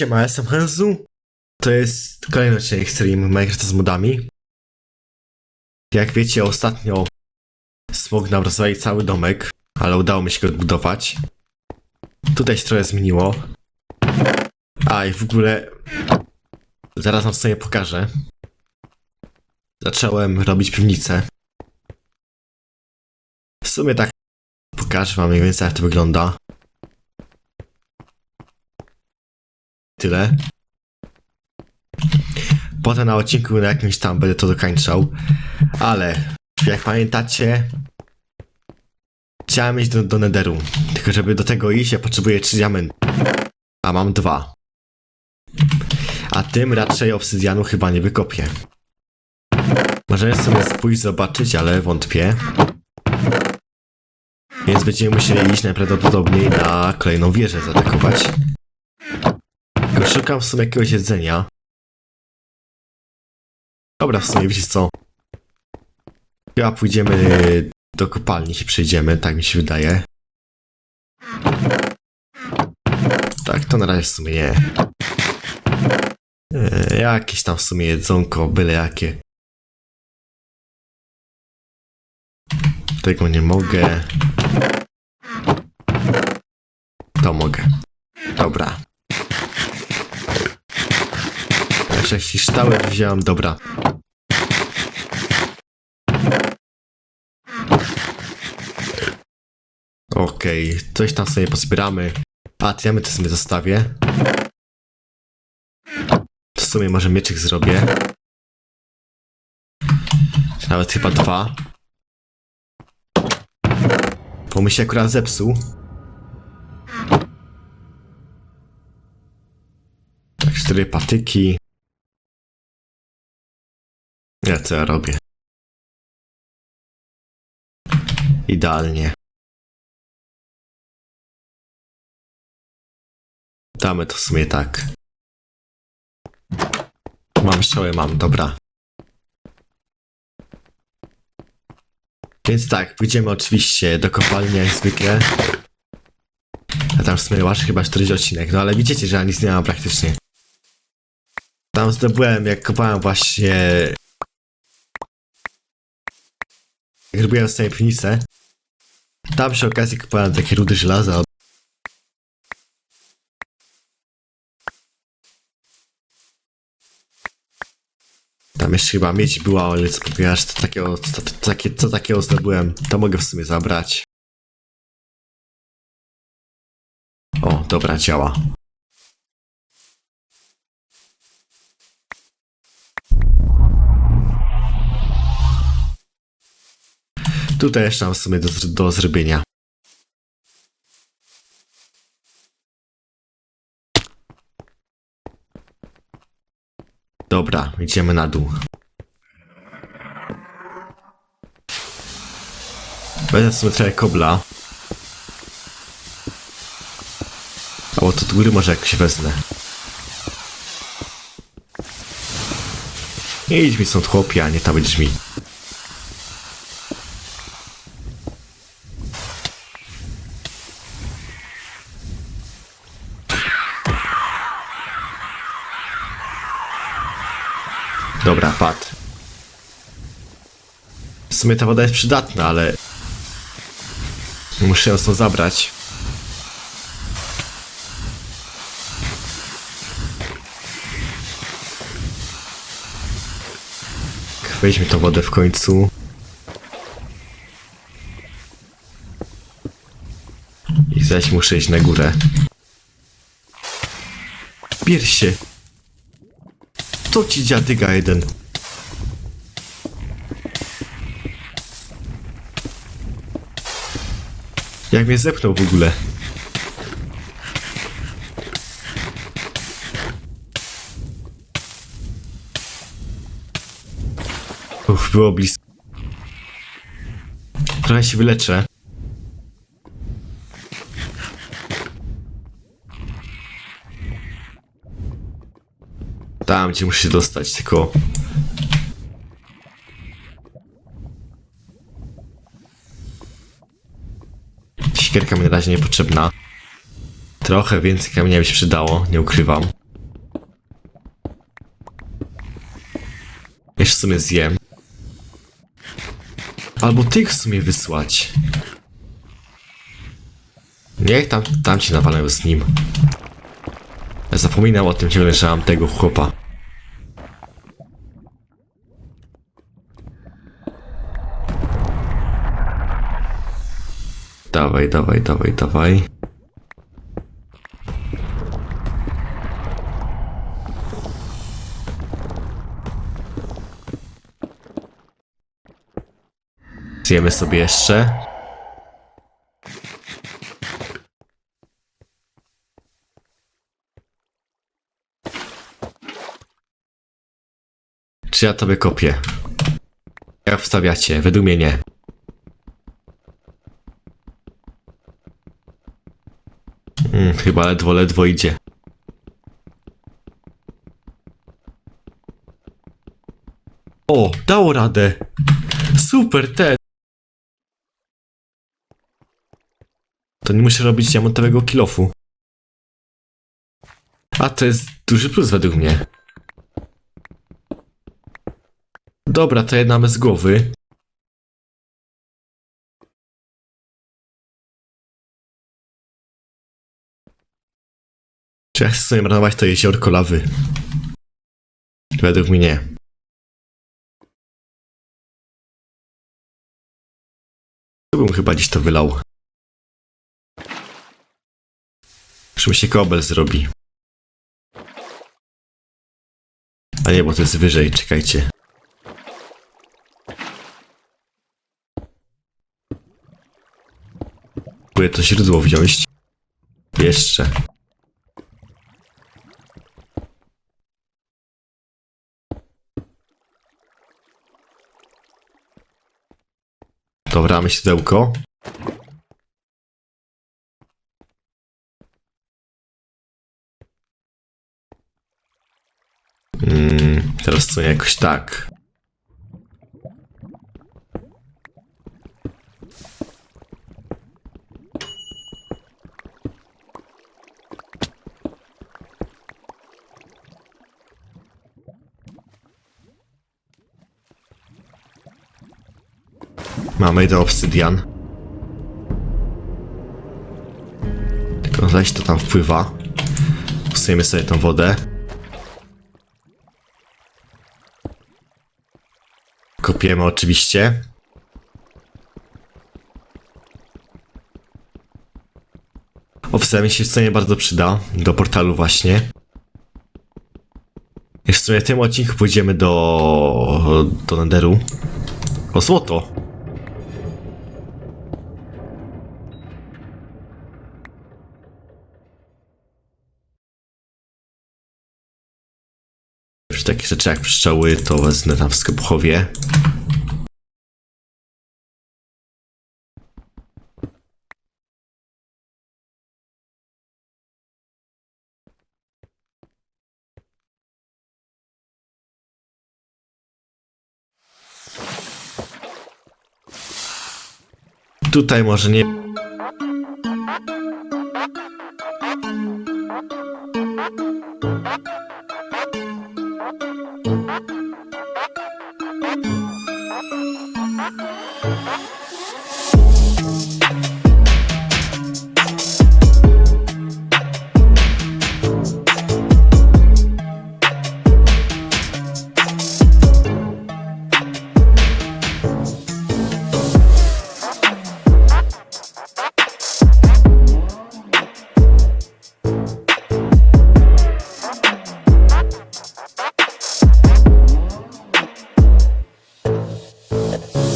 Siema, jestem Henzu. To jest kolejny odcinek serii Minecraft z modami. Jak wiecie, ostatnio smog nam rozwalił cały domek, ale udało mi się go odbudować. Tutaj się trochę zmieniło. A i w ogóle zaraz wam sobie pokażę. Zacząłem robić piwnicę. W sumie tak pokażę wam mniej więcej jak to wygląda. Tyle. Potem na odcinku na jakimś tam będę to dokończał. Ale jak pamiętacie, chciałem iść do, do Netheru. Tylko żeby do tego iść, ja potrzebuję 3 diamenty. A mam dwa. A tym raczej obsydianu chyba nie wykopię. Możemy sobie pójść zobaczyć, ale wątpię. Więc będziemy musieli iść najprawdopodobniej na kolejną wieżę zaatakować. Szukam w sumie jakiegoś jedzenia. Dobra, w sumie wiecie co? Chyba pójdziemy do kopalni się przejdziemy, tak mi się wydaje. Tak, to na razie w sumie nie. Eee, jakieś tam w sumie jedzonko, byle jakie. Tego nie mogę. To mogę. Dobra. Ształy wziąłem, dobra. Okej, coś tam sobie pozbieramy. A, diamy to sobie zostawię. W sumie może mieczyk zrobię. Nawet chyba dwa. Bo mi się akurat zepsuł. Tak, cztery patyki. Ja co ja robię? Idealnie. Damy to w sumie tak. Mam strzały, mam, dobra. Więc tak, pójdziemy oczywiście do kopalni jak zwykle. A tam w sumie masz chyba 40 odcinek, no ale widzicie, że ja nic nie mam praktycznie. Tam zdobyłem, jak kopałem właśnie... Jak robiłem sobie piwnicę. Tam przy okazji kupowałem takie rudy żelaza. Tam jeszcze chyba miedź była, ale co powiesz, to takiego, co, takie, co takiego zdobyłem, to mogę w sumie zabrać. O, dobra, działa. Tutaj jeszcze mam w sumie do, do zrobienia. Dobra, idziemy na dół. Będę sobie trochę kobla. Albo to do góry może jakoś wezmę. Idź mi stąd chłopie, a nie tam będziesz mi. Dobra, pad. W sumie ta woda jest przydatna, ale... Muszę ją stąd zabrać. Weźmy tą wodę w końcu. I zaś muszę iść na górę. Bierz się! Co ci dziadyga jeden? Jak mnie zepchnął w ogóle? Uff, było blisko. Trochę się wyleczę. tam gdzie muszę się dostać, tylko... Siekierka mi na razie niepotrzebna. Trochę więcej kamienia by się przydało, nie ukrywam. Jeszcze w sumie zjem. Albo tych w sumie wysłać. Niech tam, tam ci nawalają z nim. Ja zapominam o tym, że mam tego chłopa. Dawaj, dawaj, dawaj, dawaj. Zjemy sobie jeszcze. Czy ja tobie kopię? Jak wstawiacie? Według mnie nie. Chyba ledwo, ledwo idzie. O, dało radę. Super, te. To nie muszę robić diamentowego kilofu. A to jest duży plus według mnie. Dobra, to jedna bez głowy. Czy ja chcę sobie marnować to jeziorko lawy? Według mnie nie. Tu bym chyba dziś to wylał. Mi się kobel zrobi. A nie, bo to jest wyżej, czekajcie. Próbuję to źródło wziąć. Jeszcze. Dobra, myślełko. Mm, teraz co jakoś tak. Mamy do obsydian. Tylko to tam wpływa. Usuniemy sobie tą wodę. Kopiemy oczywiście. Owsa mi się w sumie bardzo przyda. Do portalu właśnie. Jeszcze w sumie w tym odcinku pójdziemy do... do Nenderu. O złoto! Takie rzeczy jak pszczoły, to wezmę tam w sklepuchowie. Tutaj może nie... good.